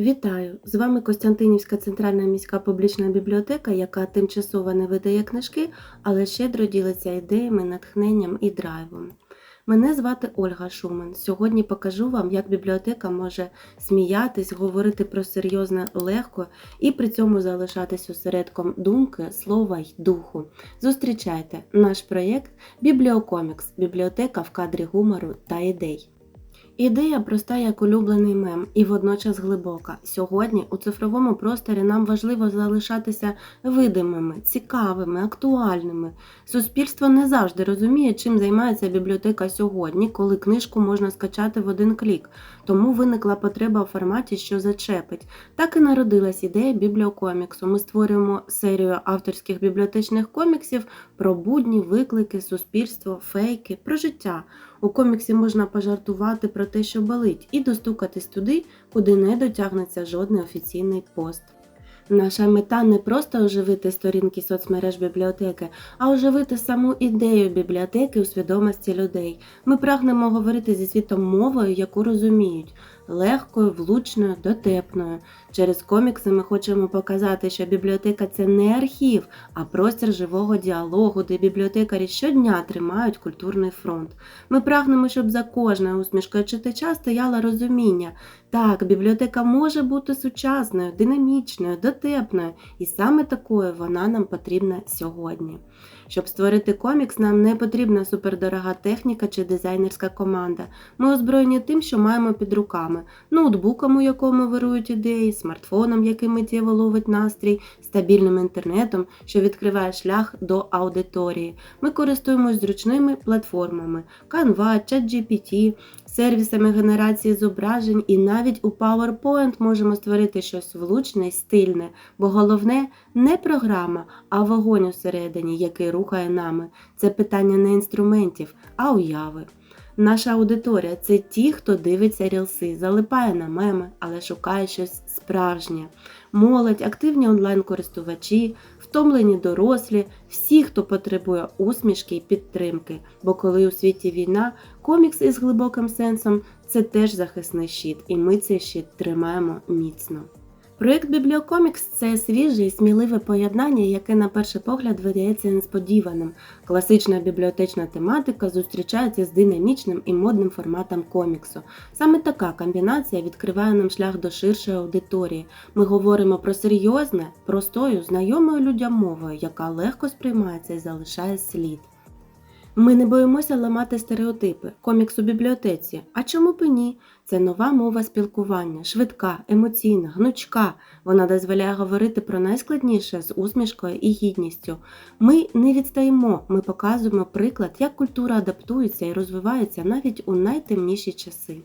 Вітаю! З вами Костянтинівська центральна міська публічна бібліотека, яка тимчасово не видає книжки, але щедро ділиться ідеями, натхненням і драйвом. Мене звати Ольга Шуман. Сьогодні покажу вам, як бібліотека може сміятись, говорити про серйозне легко і при цьому залишатись осередком думки, слова й духу. Зустрічайте наш проєкт Бібліокомікс бібліотека в кадрі гумору та ідей. Ідея проста як улюблений мем і водночас глибока. Сьогодні у цифровому просторі нам важливо залишатися видимими, цікавими, актуальними. Суспільство не завжди розуміє, чим займається бібліотека сьогодні, коли книжку можна скачати в один клік. Тому виникла потреба в форматі, що зачепить. Так і народилась ідея бібліокоміксу. Ми створюємо серію авторських бібліотечних коміксів про будні, виклики, суспільство, фейки, про життя. У коміксі можна пожартувати про те, що болить, і достукатись туди, куди не дотягнеться жодний офіційний пост. Наша мета не просто оживити сторінки соцмереж бібліотеки, а оживити саму ідею бібліотеки у свідомості людей. Ми прагнемо говорити зі світом мовою, яку розуміють, легкою, влучною, дотепною. Через комікси ми хочемо показати, що бібліотека це не архів, а простір живого діалогу, де бібліотекарі щодня тримають культурний фронт. Ми прагнемо, щоб за кожною усмішкою читача стояло розуміння. Так, бібліотека може бути сучасною, динамічною, дотепною, і саме такою вона нам потрібна сьогодні. Щоб створити комікс, нам не потрібна супердорога техніка чи дизайнерська команда. Ми озброєні тим, що маємо під руками: ноутбуком, у якому вирують ідеї, смартфоном, який миттєво ловить настрій, стабільним інтернетом, що відкриває шлях до аудиторії. Ми користуємось зручними платформами Canva, ChatGPT, сервісами генерації зображень, і навіть у PowerPoint можемо створити щось влучне й стильне, бо головне не програма, а вогонь усередині, який рухає нами. Це питання не інструментів, а уяви. Наша аудиторія це ті, хто дивиться рілси, залипає на меми, але шукає щось справжнє. Молодь, активні онлайн-користувачі, втомлені дорослі, всі, хто потребує усмішки і підтримки. Бо коли у світі війна, комікс із глибоким сенсом це теж захисний щит, і ми цей щит тримаємо міцно. Проєкт Бібліокомікс це свіже і сміливе поєднання, яке на перший погляд видається несподіваним. Класична бібліотечна тематика зустрічається з динамічним і модним форматом коміксу. Саме така комбінація відкриває нам шлях до ширшої аудиторії. Ми говоримо про серйозне, простою, знайомою людям мовою, яка легко сприймається і залишає слід. Ми не боїмося ламати стереотипи, комікс у бібліотеці. А чому б ні? Це нова мова спілкування, швидка, емоційна, гнучка. Вона дозволяє говорити про найскладніше з усмішкою і гідністю. Ми не відстаємо, ми показуємо приклад, як культура адаптується і розвивається навіть у найтемніші часи.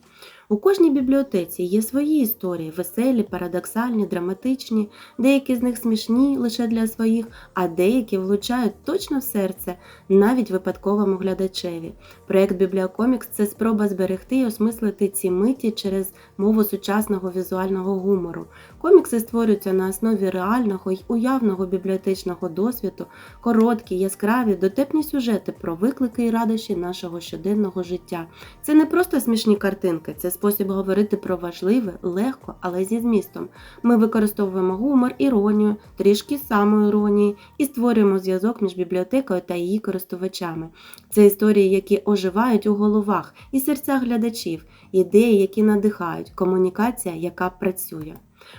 У кожній бібліотеці є свої історії, веселі, парадоксальні, драматичні, деякі з них смішні лише для своїх, а деякі влучають точно в серце, навіть випадковому глядачеві. Проєкт Бібліокомікс це спроба зберегти і осмислити ці миті через мову сучасного візуального гумору. Комікси створюються на основі реального й уявного бібліотечного досвіду, короткі, яскраві, дотепні сюжети про виклики і радощі нашого щоденного життя. Це не просто смішні картинки, це спосіб говорити про важливе, легко, але зі змістом. Ми використовуємо гумор, іронію, трішки самоіронії і створюємо зв'язок між бібліотекою та її користувачами. Це історії, які оживають у головах і серцях глядачів, ідеї, які надихають, комунікація, яка працює.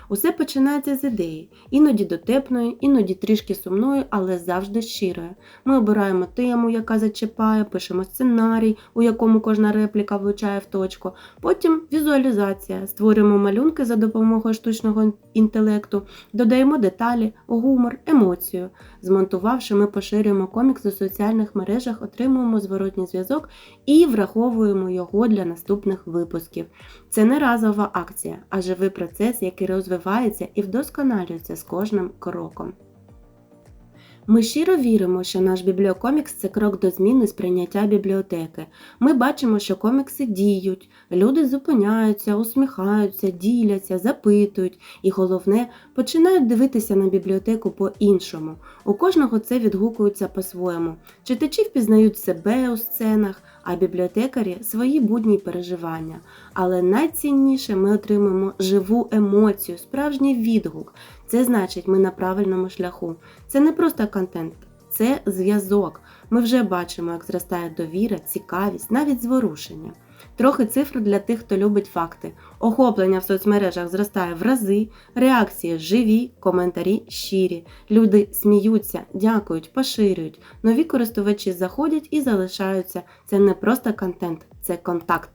Усе починається з ідеї, іноді дотепної, іноді трішки сумної, але завжди щирої. Ми обираємо тему, яка зачіпає, пишемо сценарій, у якому кожна репліка влучає в точку. Потім візуалізація, створюємо малюнки за допомогою штучного інтелекту, додаємо деталі, гумор, емоцію. Змонтувавши, ми поширюємо комікс у соціальних мережах, отримуємо зворотній зв'язок і враховуємо його для наступних випусків. Це не разова акція, а живий процес, який розвивається і вдосконалюється з кожним кроком. Ми щиро віримо, що наш бібліокомікс це крок до зміни сприйняття бібліотеки. Ми бачимо, що комікси діють, люди зупиняються, усміхаються, діляться, запитують і, головне, починають дивитися на бібліотеку по-іншому. У кожного це відгукується по-своєму. Читачі впізнають себе у сценах, а бібліотекарі свої будні переживання. Але найцінніше ми отримаємо живу емоцію, справжній відгук. Це значить, ми на правильному шляху. Це не просто контент, це зв'язок. Ми вже бачимо, як зростає довіра, цікавість, навіть зворушення. Трохи цифр для тих, хто любить факти. Охоплення в соцмережах зростає в рази, реакції живі, коментарі щирі. Люди сміються, дякують, поширюють. Нові користувачі заходять і залишаються. Це не просто контент, це контакт.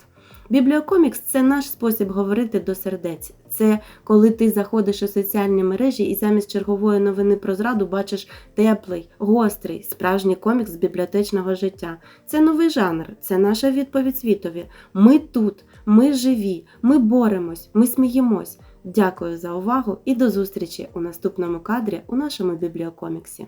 Бібліокомікс це наш спосіб говорити до сердець. Це коли ти заходиш у соціальні мережі і замість чергової новини про зраду бачиш теплий, гострий, справжній комікс з бібліотечного життя. Це новий жанр, це наша відповідь світові. Ми тут, ми живі, ми боремось, ми сміємось. Дякую за увагу і до зустрічі у наступному кадрі у нашому бібліокоміксі.